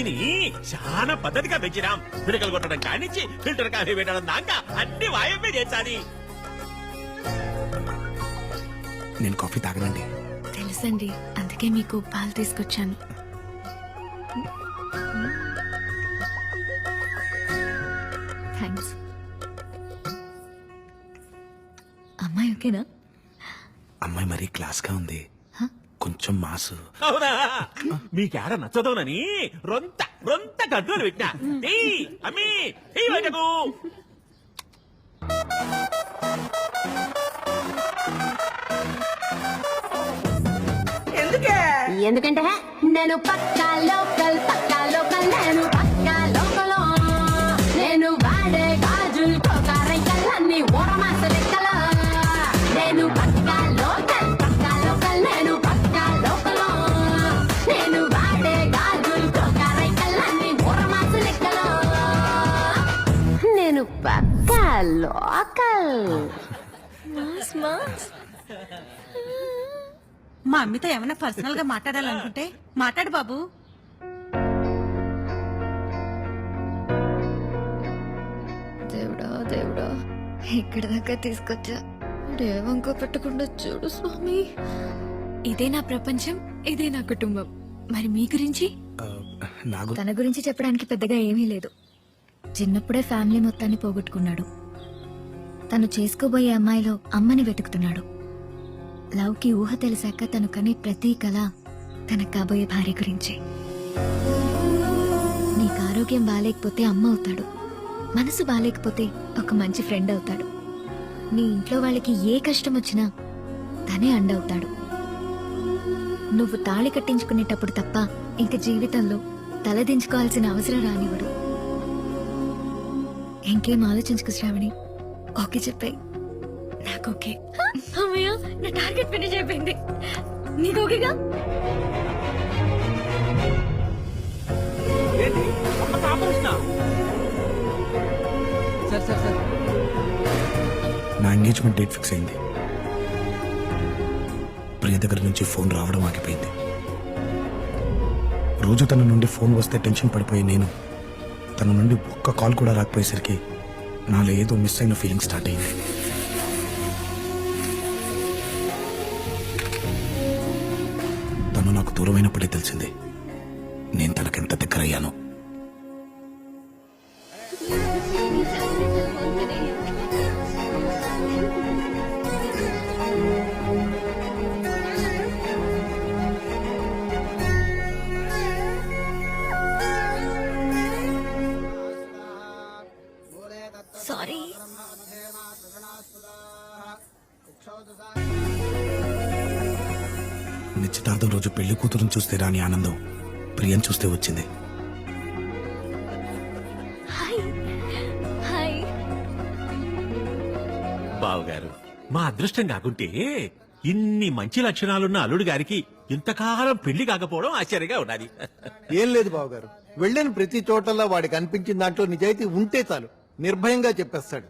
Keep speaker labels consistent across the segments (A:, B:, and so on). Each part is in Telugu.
A: అమ్మిని చాలా పద్ధతిగా పెంచినాం. పిడకలు కొట్టడం కానిచ్చి ఫిల్టర్ కాఫీ పెట్టడం దాకా అన్ని వాయమే చేశాది.
B: నేను కాఫీ తాగనండి.
C: తెలుసండి అందుకే మీకు పాలు తీసుకొచ్చాను. థ్యాంక్స్ అమ్మాయి ఓకేనా?
B: అమ్మాయి మరీ క్లాస్గా ఉంది. కొంచెం మాసు.
A: అవునా? మీకేడ నచ్చదోనని రొంత రొంత కంట్రోల్ పెట్టినా. ఏయ్, అమ్మి ఏయ్ బయటకు.
D: ఎందుకే?
E: ఎందుకంటే నేను పక్కా లోకల్ పక్కా లోకల్ నేను పక్కా లోకల్
D: మా అమ్మితో ఏమైనా పర్సనల్గా మాట్లాడాలనుకుంటే మాట్లాడు బాబు.
C: దేవుడా దేవుడా ఇక్కడ దాకా తీసుకొచ్చా. ఏ వంక పెట్టకుండా చూడు స్వామి. ఇదే నా ప్రపంచం ఇదే నా కుటుంబం. మరి మీ గురించి? తన గురించి చెప్పడానికి పెద్దగా ఏమీ లేదు. చిన్నప్పుడే ఫ్యామిలీ మొత్తాన్ని పోగొట్టుకున్నాడు. తను చేసుకోబోయే అమ్మాయిలో అమ్మని వెతుకుతున్నాడు. లవ్కి ఊహ తెలిసాక తను కనే ప్రతి కళ తన కాబోయే భార్య గురించి. నీకు ఆరోగ్యం బాగాలేకపోతే అమ్మ అవుతాడు. మనసు బాగాలేకపోతే ఒక మంచి ఫ్రెండ్ అవుతాడు. నీ ఇంట్లో వాళ్ళకి ఏ కష్టం వచ్చినా తనే అండవుతాడు నువ్వు తాళి కట్టించుకునేటప్పుడు తప్ప ఇంక జీవితంలో తలదించుకోవాల్సిన అవసరం రానివ్వడు. ఇంకేం ఆలోచించుకు శ్రావణి? ఓకే చెప్పాయి. నాకు ఓకే. అమ్మయ్య! నా టార్గెట్ ఫినిష్ అయిపోయింది. నీకు ఓకేగా?
F: Sir sir sir.
B: నా ఎంగేజ్మెంట్ డేట్ ఫిక్స్ అయింది. ప్రియ దగ్గర నుంచి ఫోన్ రావడం ఆగిపోయింది. రోజు తన నుండి ఫోన్ వస్తే టెన్షన్ పడిపోయి నేను తన నుండి ఒక్క కాల్ కూడా రాకపోయేసరికి నాలో ఏదో మిస్ అయిన ఫీలింగ్ స్టార్ట్ అయింది. తను నాకు దూరమైనప్పుడే తెలిసింది. నేను తనకెంత దగ్గరయ్యాను. నిశ్చితార్థం రోజు పెళ్ళి కూతురుని చూస్తే రాని ఆనందం ప్రియం చూస్తే వచ్చింది.
A: బావగారు మా అదృష్టం కాకుంటే ఇన్ని మంచి లక్షణాలున్న అల్లుడు గారికి ఇంతకాలం పెళ్ళి కాకపోవడం ఆశ్చర్యంగా ఉన్నది.
G: ఏం లేదు బావగారు. వెళ్ళిన ప్రతి చోటల్లా వాడికి అనిపించిన దాంట్లో నిజాయితీ ఉంటే చాలు. నిర్భయంగా చెప్పేస్తాడు.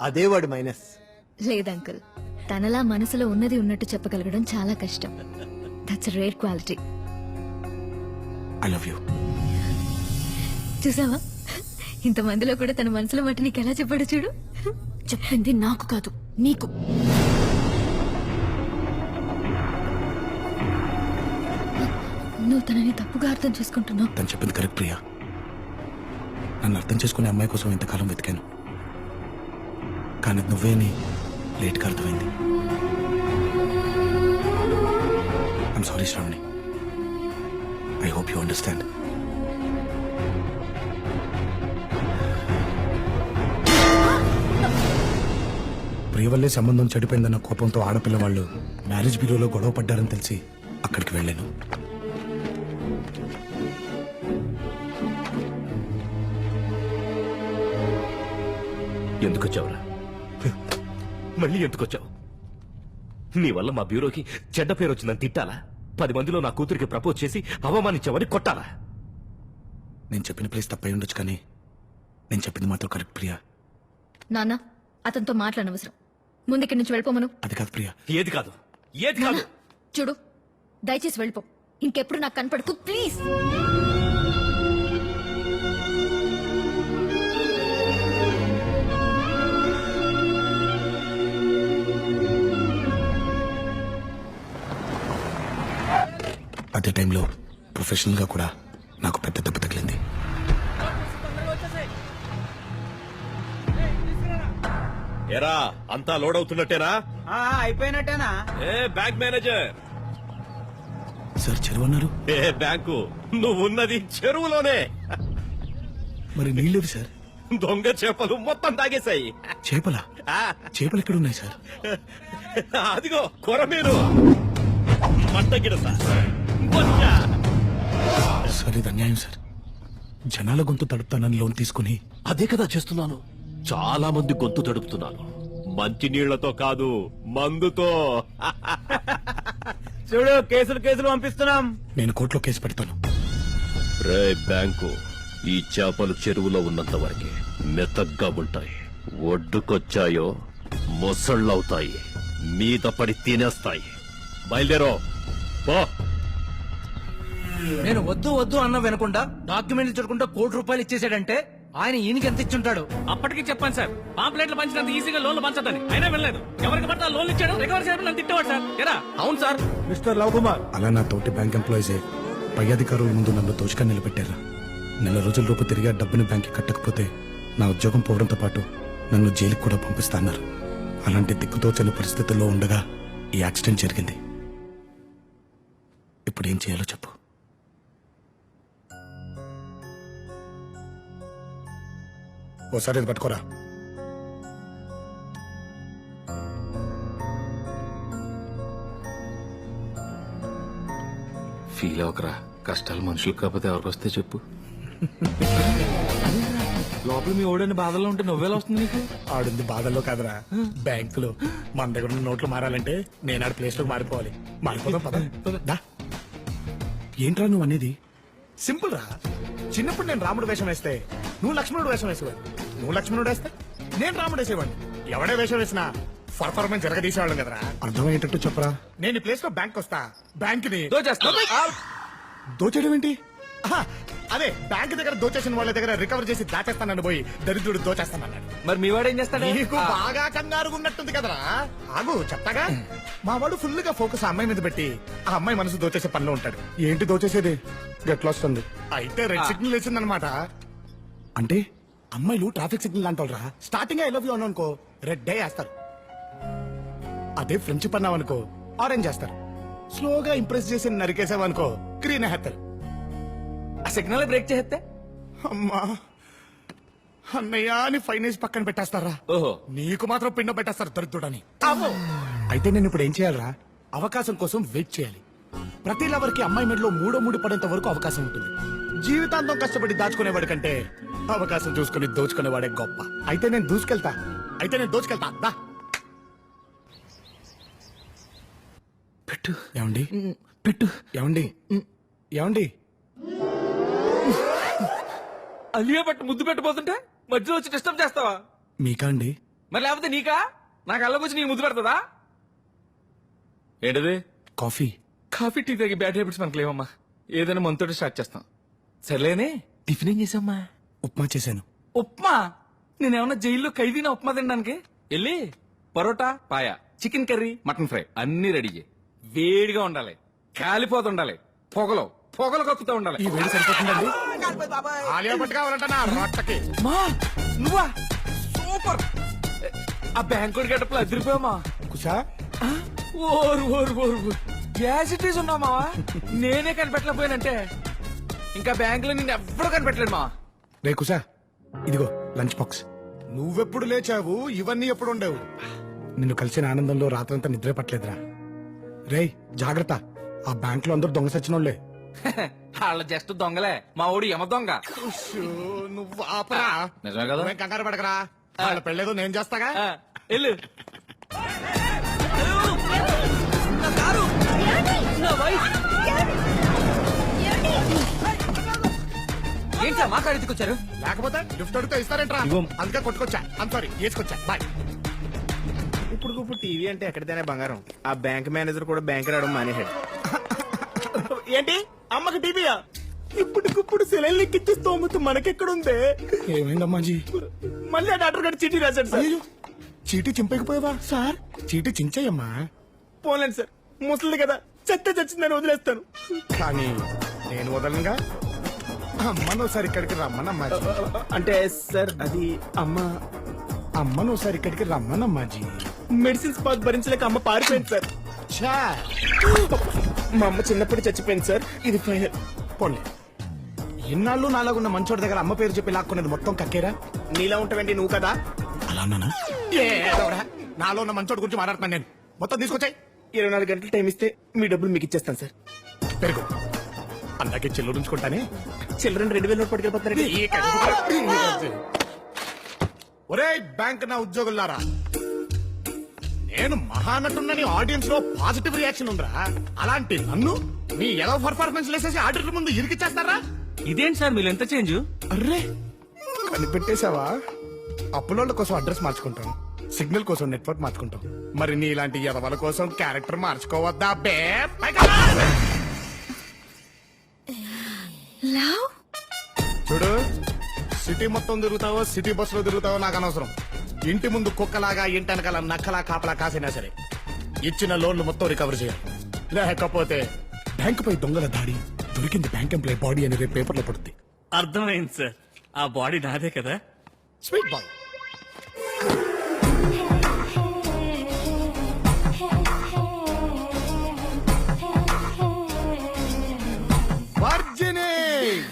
G: అదే వాడి మైనస్.
C: లేదంకుల్ తనలా మనసులో ఉన్నది ఉన్నట్టు చెప్పగలగడం చాలా కష్టం. That's rare quality
B: I love you
C: చూసావా? ఇంతమందిలో కూడా తన మనసులో మట్టి నీకు ఎలా చెప్పాడు చూడు. చెప్పింది నాకు కాదు నీకు. నువ్వు తనని తప్పుగా అర్థం చేసుకుంటున్నావు.
B: తను చెప్పింది కరెక్ట్ ప్రియా. నన్ను అర్థం చేసుకునే అమ్మాయి కోసం ఇంతకాలం వెతికాను. కానీ అది నువ్వే అని లేట్గా అర్థమైంది. I'm sorry Shravani I hope you understand Priya వల్లే సంబంధం చెడిపోయిందన్న కోపంతో ఆడపిల్ల వాళ్ళు మ్యారేజ్ బ్యూరోలో గొడవ పడ్డారని తెలిసి అక్కడికి వెళ్ళాను.
H: ఎందుకు వచ్చావురా? మళ్ళీ ఎందుకు వచ్చావు నీ వల్ల మా బ్యూరోకి చెడ్డ పేరు వచ్చిందని తిట్టాలా? పది మందిలో నా కూతురికి ప్రపోజ్ చేసి అవమానించావని కొట్టాలా?
B: నేను చెప్పిన ప్లేస్ తప్పై ఉండొచ్చు కానీ నేను చెప్పింది మాత్రం కరెక్ట్ ప్రియా.
C: నాన్న అతనితో మాట్లాడనవసరం. ముందుకి నుంచి వెళ్ళిపోమను
B: అది కాదు ప్రియా.
H: ఏది కాదు? ఏది కాదు?
C: చూడు దయచేసి వెళ్ళిపో. ఇంకెప్పుడు నాకు కనపడకు ప్లీజ్.
I: అదే టైంలో ప్రొఫెషనల్గా కూడా నాకు పెద్ద దెబ్బ తగిలింది.
J: ఎరా అంతా లోడ్ అవుతున్నట్టేనా?
F: అయిపోయినట్టేనా?
J: ఏ బ్యాంక్ మేనేజర్.
I: సార్ చెరువు అన్నారు.
J: ఏ బ్యాంకు నువ్వున్నది చెరువులోనే.
I: మరి నీళ్ళేవి సార్?
J: దొంగ చేపలు మొత్తం తాగేశాయి.
I: చేపల?
J: ఆ,
I: చేపలు ఎక్కడ ఉన్నాయి సార్?
J: అదిగో కొరమీరు. మట్ట గిడత. బొచ్చ.
I: సార్ ఇది అన్యాయం సార్. జనాల గొంతు తడుపుతానని లోన్ తీసుకుని
J: అదే కదా చేస్తున్నాను. చాలా మంది గొంతు తడుపుతున్నాను మంచి నీళ్ళతో కాదు మందుతో.
F: చూడు కేసులు కేసులు పంపిస్తున్నాం.
I: నేను కోర్టులో కేసు పెడతాను.
J: రే బ్యాంకు ఈ చేపలు చెరువులో ఉన్నంత వరకే మెత్తగ్గా ఉంటాయి. ఒడ్డుకొచ్చాయో మొసళ్ళవుతాయి. మీద పడి తినేస్తాయి. బయలుదేరో. పో.
F: నేను వద్దు వద్దు అన్న వినకుండా డాక్యుమెంట్లు చూడకుండా కోటి రూపాయలు ఇచ్చేసాడంటే ఆయన ఈయనకి ఎంత ఇచ్చుంటాడు?
K: అప్పటికి చెప్పాను సార్. పాంప్లెట్లు పంచినంత ఈజీగా లోన్లు పంచదని అయినా వెళ్ళలేదు ఎవరికి పడితే లోన్లు ఇచ్చాడు. రికవర్ చేయడం నన్ను తిట్టేవాడు సార్. ఎరా
F: అవును సార్.
G: Mister love Kumar.
I: అలా నా తోటి బ్యాంక్ ఎంప్లాయీసే పై అధికారుల ముందు నన్ను దోచుగా నిలబెట్టారు? నెల రోజుల లోపు తిరిగి ఆ డబ్బుని బ్యాంక్కి కట్టకపోతే నా ఉద్యోగం పోవడంతో పాటు నన్ను జైలుకి కూడా పంపిస్తాన్నారు. అలాంటి దిక్కుతోచని పరిస్థితుల్లో ఉండగా ఈ యాక్సిడెంట్ జరిగింది. ఇప్పుడు ఏం చేయాలో చెప్పు. ఓసారి ఇది పట్టుకోరా.
L: ఫీల్ అవకరా కష్టాలు మనుషులకు కాకపోతే ఎవరికి వస్తే చెప్పు.
F: లోపల మీ ఓడని బాధల్లో ఉంటే నువ్వేలా వస్తుంది నీకు?
I: ఆడుంది బాధల్లో కాదురా. బ్యాంకులో మన దగ్గర ఉన్న నోట్లు మారాలంటే నేను ఆడ ప్లేస్లోకి మారిపోవాలి. మారిపోదాం పద. దా. ఏంట్రా నువ్వు అనేది? సింపుల్ రా. చిన్నప్పుడు నేను రాముడు వేషం వేస్తే నువ్వు లక్ష్మణుడు వేషం వేసేవాడు నువ్వు లక్ష్మణుడు వేస్తే నేను రాముడు వేసేవాడిని. ఎవడే వేషం వేసినా పర్ఫార్మెన్స్ జరగదీసేవాళ్ళం కదరా. అర్థమయ్యేటట్టు చెప్పరా? నేను ఈ ప్లేస్లో బ్యాంక్ వస్తా. బ్యాంక్ని దోచేయడం ఏంటి? ఆహా, అదే బ్యాంక్ దగ్గర దోచేసిన వాళ్ళ దగ్గర రికవర్ చేసి దాచేస్తానని పోయి దరిద్రుడు దోచేస్తానన్నాడు
F: మరి మీ వాడు ఏం చేస్తాడు?
I: నీకు బాగా కంగారుగా ఉన్నట్టుంది కదరా. ఆగు చెప్తాగా? మా వాడు ఫుల్గా ఫోకస్ ఆ అమ్మాయి మీద పెట్టి ఆ అమ్మాయి మనసు దోచేసే పనిలో ఉంటాడు. ఏంటి దోచేసేది? గట్లా వస్తుంది. అయితే రెడ్ సిగ్నల్ వేసిందనమాట. అంటే? అమ్మాయిలు ట్రాఫిక్ సిగ్నల్ అంటారా స్టార్టింగ్ ఐ లవ్ యూ అన్నావు అనుకో రెడ్ డే వేస్తారు. అదే ఫ్రెండ్షిప్ అన్నావు అనుకో ఆరెంజ్ చేస్తారు స్లోగా ఇంప్రెస్ చేసి నరికేసావనుకో గ్రీన్ వేస్తారు.
F: ఆ సిగ్నల్ బ్రేక్ చేస్తే?
I: అమ్మా అన్నయ్య అని ఫైనేజ్ పక్కన పెట్టేస్తారా?
F: ఓహో.
I: నీకు మాత్రం పిండ పెట్టేస్తారు దరిద్రుడని. అయితే నేను ఇప్పుడు ఏం చేయాలరా? అవకాశం కోసం వెయిట్ చేయాలి. ప్రతి లవర్కి అమ్మాయి మెడలో మూడో మూడు పడేంత వరకు అవకాశం ఉంటుంది. జీవితాంతం కష్టపడి దాచుకునేవాడి కంటే అవకాశం చూసుకుని దోచుకునేవాడే గొప్ప. అయితే నేను దూసుకెళ్తా. అయితే నేను దోచుకెళ్తా. దా. పెట్టు. ఏమండి? పెట్టు. ఏమండి? ఏమండి?
F: అలియా పట్టు ముద్దు పెట్టబోతుంటే మధ్యలో వచ్చి డిస్టర్బ్ చేస్తావా?
I: మీకా అండి?
F: మరి లేకపోతే నీకా? నాకు అల్లకొచ్చి నీ ముద్దు పెడతదా? ఏంటది?
I: కాఫీ.
F: కాఫీ టీ తాగి బ్యాడ్ హ్యాబిట్స్ మనకు లేవమ్మా. ఏదైనా మనతోటి స్టార్ట్ చేస్తాం. సర్లేనే టిఫిన్ ఏం చేసామ్మా
I: ఉప్మా చేశాను.
F: ఉప్మా? నేనేమన్నా జైల్లో ఖైదీనా ఉప్మా తినడానికి? వెళ్ళి parotta paya chicken curry mutton fry అన్ని రెడీ చేయి. వేడిగా ఉండాలి. కాలిపోతుండాలి పొగలు పొగలు కక్కుతూ ఉండాలి.
I: ఈ వేడి సరిపోతుందండి? ఆలియా భట్ కావాలంట నా రొట్టకి.
F: మా నువ్వా? సూపర్. ఆ బ్యాంకుడి గడపలు అదిరిపోయామా?
I: కుషా?
F: ఓరు ఓరు ఓరు ఓరు. గ్యాస్ ఇటీస్ ఉన్నామా నేనే కనిపెట్టలేకపోయానంటే. ఇంకా బ్యాంకులో నిన్ను ఎవ్వరూ కనిపెట్టలేడు మా.
I: రే కుషా ఇదిగో లంచ్ బాక్స్. నువ్వెప్పుడు లేచావు? ఇవన్నీ ఎప్పుడు ఉండవు? నిన్ను కలిసిన ఆనందంలో రాత్రంతా నిద్ర పట్టలేదురా. రేయ్ జాగ్రత్త. ఆ బ్యాంక్లో అందరూ దొంగ సచ్చినోళ్ళే
F: వాళ్ళ జస్ట్ దొంగలే. మా ఊడు యమ దొంగ.
I: నువ్వు ఆపరా.
F: నిజమే కదా.
I: నువ్వేం కంగారు పడకరా. వాళ్ళ పెళ్ళేదో నేను చేస్తాగా?
F: ఆ, వెళ్ళు. ఏంటి సార్ మా కారు ఎత్తుకొచ్చారు?
I: లేకపోతే గిఫ్ట్ అడిగితే ఇస్తారేంట్రా? అందుకే కొట్టుకొచ్చా. అంత సారీ వేసుకొచ్చా. బాయ్
M: ఇప్పుడు ఇప్పుడు టీవీ అంటే ఎక్కడితేనే బంగారం. ఆ బ్యాంక్ మేనేజర్ కూడా బ్యాంక్ రావడం మానేశాడు. ఏంటి? అమ్మకి టీవీయా? ఇప్పటికిప్పుడు సెలైన్ లెక్కిచ్చే స్తోమత మనకెక్కడుందే?
I: ఏమైందమ్మా జీ?
M: మళ్ళీ ఆ డాక్టర్ గారు చీటీ రాశాడు సార్.
I: అయ్యో చీటీ చింపకపోయావా? సార్. చీటీ చించేయమ్మా.
M: పోలేండి సార్. ముసలిది కదా.
I: చెత్త చచ్చిందని వదిలేస్తాను. కానీ నేను వదలనుగా అమ్మను ఒకసారి ఇక్కడికి రమ్మనమ్మాజీ
M: అంటే సార్ అది అమ్మ.
I: అమ్మను ఒకసారి ఇక్కడికి రమ్మనమ్మాజీ
M: మెడిసిన్స్ పాత్ భరించలేక అమ్మ పారిపోయింది సార్.
I: ఛా!
M: మా అమ్మ చిన్నప్పుడు చచ్చిపోయింది సార్. ఇది ఫైనల్.
I: పోన్లే. ఎన్నాళ్ళు నాలాగున్న మంచోడి దగ్గర అమ్మ పేరు చెప్పి లాక్కునేది మొత్తం కక్కేరా?
M: నీలా ఉంటావండి నువ్వు కదా.
I: అలా అన్నానా? ఏదోరా, నాలో ఉన్న మంచోడి గురించి మాట్లాడుతున్నాను నేను. మొత్తం తీసుకొచ్చాయి.
M: ఇరవై నాలుగు గంటలు టైం ఇస్తే మీ డబ్బులు మీకు ఇచ్చేస్తాను సార్.
I: పెరుగు. అందాకే చెల్లు ఉంచుకుంటానే?
M: చిల్డ్రన్ రెండు వేల నోట్ పట్టుకెళ్ళిపోతున్నారండి.
I: ఒరే బ్యాంక్ నా ఉద్యోగులారా నేను మహానటున్నని ఆడియన్స్లో పాజిటివ్ రియాక్షన్ ఉందిరా. అలాంటి నన్ను మీ ఎలా పర్ఫార్మెన్స్ లేసేసి ఆడిటర్ ముందు ఇరికిచ్చేస్తారా
K: ఇదేంటి సార్ మీరు ఎంత చేంజ్?
I: అర్రే! కనిపెట్టేశావా? అప్పులోళ్ళ కోసం అడ్రస్ మార్చుకుంటాం. సిగ్నల్ కోసం నెట్వర్క్ మార్చుకుంటాం. మరి నీ ఇలాంటి ఎదవల కోసం క్యారెక్టర్ మార్చుకోవద్దా బే? సిటీ మొత్తం తిరుగుతావో సిటీ బస్సులో తిరుగుతావో నాకు అనవసరం. ఇంటి ముందు కుక్కలాగా ఇంటి వెనకాల నక్కలా కాపలా కాసినా సరే ఇచ్చిన లోన్లు మొత్తం రికవర్ చేయాలి. లేకపోతే బ్యాంకుపై దొంగల దాడి దొరికింది బ్యాంక్ ఎంప్లాయ్ బాడీ అనేది పేపర్లో పడుద్ది.
K: అర్థమైంది సార్. ఆ బాడీ నాదే కదా?
I: స్వీట్ బాయ్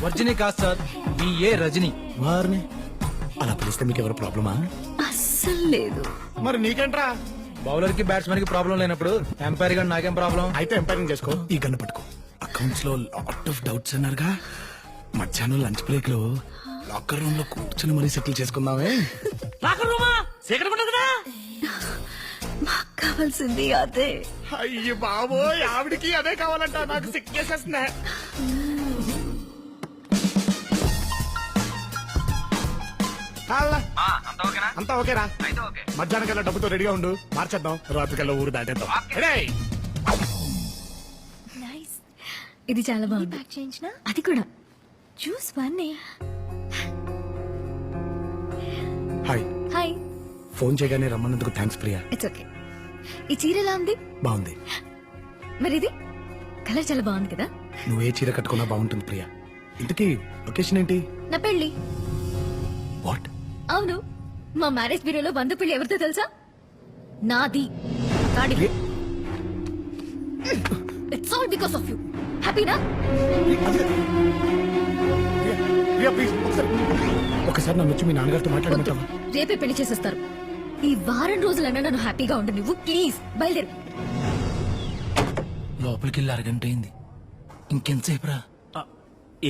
I: వర్జిని
M: కాదు సార్ బిఏ రజని.
I: వారిని? అలా పిలిస్తే మీకు ఎవరు ప్రాబ్లమా?
C: అస్సలు లేదు.
I: మరి నీకేంట్రా?
M: బౌలర్కి బ్యాట్స్మెన్కి ప్రాబ్లం లేనప్పుడు ఎంపైర్గా నాకేం ప్రాబ్లం?
I: అయితే ఎంపైరింగ్ చేసుకో. ఈ గన్ను పట్టుకో. అకౌంట్స్లో లాట్ ఆఫ్ డౌట్స్ అన్నారుగా. మధ్యాహ్నం లంచ్ బ్రేక్లో లాకర్ రూమ్లో కూర్చొని మరీ సెటిల్ చేసుకుందామే.
K: లాకర్ రూమా సీక్రెట్ ఉండదు కదా?
C: మాకు కావాల్సింది అదే.
I: అయ్యి బాబోయ్ ఆవిడికి అదే కావాలంట. నాకు సిక్ చేసేస్తున్నా అంతా ఓకేరా. మధ్యాహ్నం కల్లా డబ్బుతో రెడీగా ఉండు. మార్చేద్దాం. రాత్రికల్లా ఊరు దాటేద్దాం.
C: ఇది చాలా బాగుంది. ప్యాక్ చేయించిన? అది కూడా. Choose one
I: hi
C: hi
I: phone చేయగానే రమ్మన్నందుకు థ్యాంక్స్ ప్రియా
C: ఇట్స్ ఓకే ఈ చీర ఎలా ఉంది?
I: బాగుంది.
C: మరి ఇది కలర్ చాలా బాగుంది కదా?
I: నువ్వే చీర కట్టుకున్నా బాగుంటుంది ప్రియా ఇంతకీ లొకేషన్ ఏంటి?
C: నా పెళ్ళి.
I: వాట్
C: అవును. మా మ్యారేజ్ బ్యూరోలో బంధు పెళ్ళి ఎవరితో తెలుసా? నాది. It's all because of you హ్యాపీనా
I: ఒకసారి. నన్ను వచ్చి మీ నాన్నగారితో మాట్లాడమంటావా?
C: రేపే పెళ్ళి చేసేస్తారు. ఈ వారం రోజులన్నా నన్ను హ్యాపీగా ఉండు నువ్వు. ప్లీజ్ బయలుదేరు.
M: లోపలికి వెళ్ళి అరగంట అయింది. ఇంకెంతసేపు రా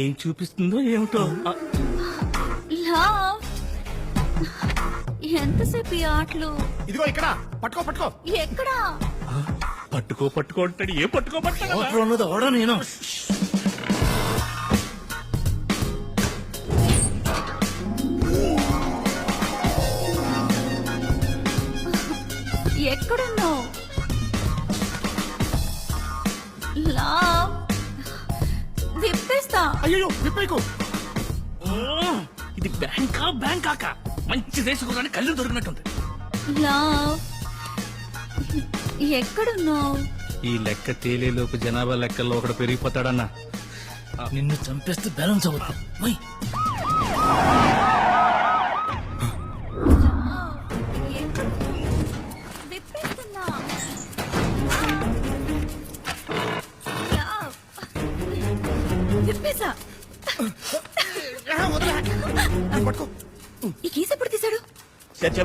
K: ఏం చూపిస్తుందో ఏమిటో?
C: లవ్ ఎంతసేపు ఈ ఆటలు?
I: ఇదిగో ఇక్కడ. పట్టుకో పట్టుకో.
C: ఎక్కడా?
K: పట్టుకో పట్టుకో అంటాడు. ఏ పట్టుకో పట్టుకో?
M: ఉన్నది ఓడా నేను?
C: ఎక్కడున్నావు? లవ్ విప్పేస్తా.
I: అయ్యో విప్పేకు.
K: ఇది బ్యాంకా బ్యాంకాక? మంచి దేశకురాని కళ్ళు దొరికినట్టుంది.
C: లవ్ ఎక్కడున్నావు?
K: ఈ లెక్క తేలేలోపు జనాభా లెక్కల్లో ఒకడు పెరిగిపోతాడన్నా.
M: నిన్ను చంపేస్తే బ్యాలెన్స్ అవుతుంది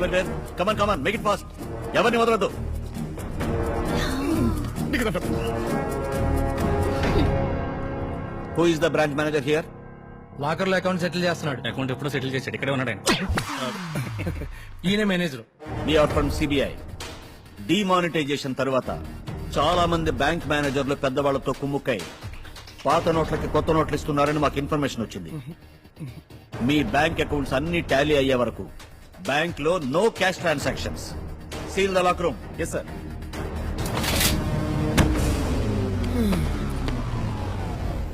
J: come on come on make it fast ఎవరిని వదలదు. Who is the branch manager here
M: లాకర్లో అకౌంట్ సెటిల్ చేస్తున్నాడు.
K: అకౌంట్ ఎప్పుడో సెటిల్ చేశాడు. ఇక్కడే ఉన్నాడు ఆయన.
M: ఈయన manager
J: are from CBI demonetisation తర్వాత చాలా మంది బ్యాంక్ మేనేజర్లు పెద్దవాళ్ళతో కుమ్ముక్కై పాత నోట్లకి కొత్త నోట్లు ఇస్తున్నారని మాకు ఇన్ఫర్మేషన్ వచ్చింది. మీ బ్యాంక్ అకౌంట్స్ అన్ని టాలీ అయ్యే వరకు బ్యాంక్లో no cash transactions. Seal the lock room. Yes sir